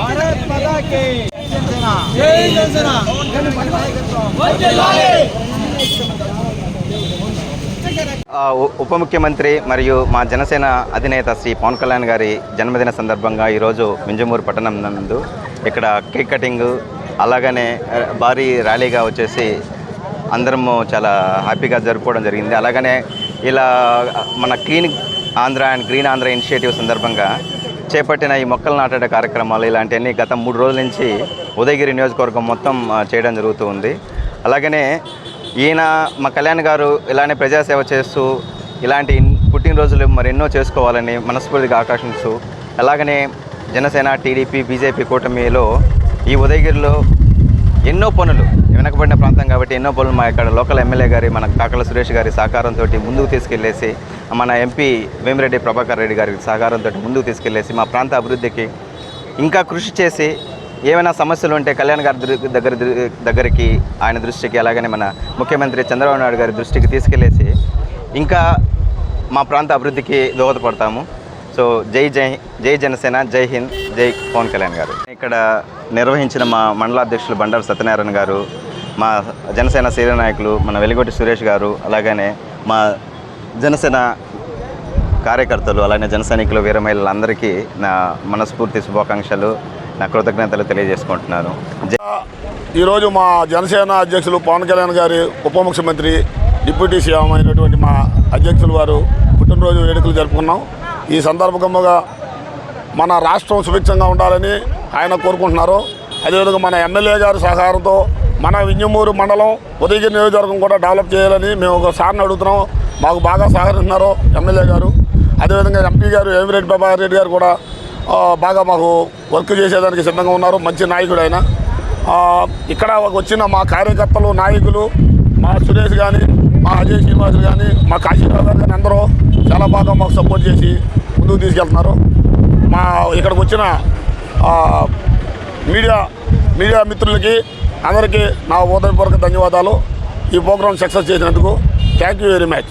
భారత్ మాతా కి జై జనసేన ఉప ముఖ్యమంత్రి మరియు మా జనసేన అధినేత శ్రీ పవన్ కళ్యాణ్ గారి జన్మదిన సందర్భంగా ఈరోజు మింజమూరు పట్టణం నందు ఇక్కడ కేక్ కటింగ్ అలాగనే భారీ ర్యాలీగా వచ్చేసి అందరము చాలా హ్యాపీగా జరుపుకోవడం జరిగింది. అలాగనే ఇలా మన clean Andhra and green Andhra initiative సందర్భంగా చేపట్టిన ఈ మొక్కలు నాటే కార్యక్రమాలు ఇలాంటివన్నీ గత మూడు రోజుల నుంచి ఉదయగిరి నియోజకవర్గం మొత్తం చేయడం జరుగుతూ ఉంది. అలాగనే ఈయన మా కళ్యాణ్ గారు ఇలానే ప్రజాసేవ చేస్తూ ఇలాంటి పుట్టినరోజులు మరెన్నో చేసుకోవాలని మనస్ఫూర్తిగా ఆకాంక్షిస్తూ అలాగనే జనసేన టీడీపీ బీజేపీ కూటమిలో ఈ ఉదయగిరిలో ఎన్నో పనులు వెనకబడిన ప్రాంతం కాబట్టి ఎన్నో పనులు మా ఇక్కడ లోకల్ ఎమ్మెల్యే గారి మన కాకల సురేష్ గారి సహకారంతో ముందుకు తీసుకెళ్ళేసి మన ఎంపీ వేమిరెడ్డి ప్రభాకర్ రెడ్డి గారి సహకారంతో ముందుకు తీసుకెళ్ళేసి మా ప్రాంత అభివృద్ధికి ఇంకా కృషి చేసి ఏమైనా సమస్యలు ఉంటే కళ్యాణ్ గారి దగ్గర దగ్గరికి ఆయన దృష్టికి అలాగనే మన ముఖ్యమంత్రి చంద్రబాబు నాయుడు గారి దృష్టికి తీసుకెళ్ళేసి ఇంకా మా ప్రాంత అభివృద్ధికి దోహదపడతాము. సో జై జై జై జనసేన జై హింద్ జై పవన్ కళ్యాణ్ గారు. ఇక్కడ నిర్వహించిన మా మండలాధ్యక్షులు బండారు సత్యనారాయణ గారు మా జనసేన సీనియర్ నాయకులు మన వెలిగొట్టి సురేష్ గారు అలాగనే మా జనసేన కార్యకర్తలు అలానే జన సైనికులు వీరమహిళలందరికీ నా మనస్ఫూర్తి శుభాకాంక్షలు నా కృతజ్ఞతలు తెలియజేసుకుంటున్నాను. ఈరోజు మా జనసేన అధ్యక్షులు పవన్ కళ్యాణ్ గారి ఉప ముఖ్యమంత్రి డిప్యూటీ సీఎం అయినటువంటి మా అధ్యక్షులు వారు పుట్టినరోజు వేడుకలు జరుపుకున్నాం. ఈ సందర్భంగా మన రాష్ట్రం సుభిక్షంగా ఉండాలని ఆయన కోరుకుంటున్నారు. అదేవిధంగా మన ఎమ్మెల్యే గారి సహకారంతో మన వింజమూరు మండలం ఉదయగిరి నియోజకవర్గం కూడా డెవలప్ చేయాలని మేము ఒక సార్ని అడుగుతున్నాం. మాకు బాగా సహకరిస్తున్నారు ఎమ్మెల్యే గారు. అదేవిధంగా ఎంపీ గారు ఏమిరెడ్డి ప్రభాకర్ రెడ్డి గారు కూడా బాగా మాకు వర్క్ చేసేదానికి సిద్ధంగా ఉన్నారు మంచి నాయకుడు ఆయన. ఇక్కడ వచ్చిన మా కార్యకర్తలు నాయకులు మా సురేష్ కానీ మా అజయ్ శ్రీనివాస్ కానీ మా కాశీరావు గారు కానీ అందరూ చాలా బాగా మాకు సపోర్ట్ చేసి ముందుకు తీసుకెళ్తున్నారు. మా ఇక్కడికి వచ్చిన మీడియా మీడియా మిత్రులకి అందరికీ నా ఉదయపూర్వక ధన్యవాదాలు. ఈ ప్రోగ్రాం సక్సెస్ చేసినందుకు థ్యాంక్ యూ వెరీ మచ్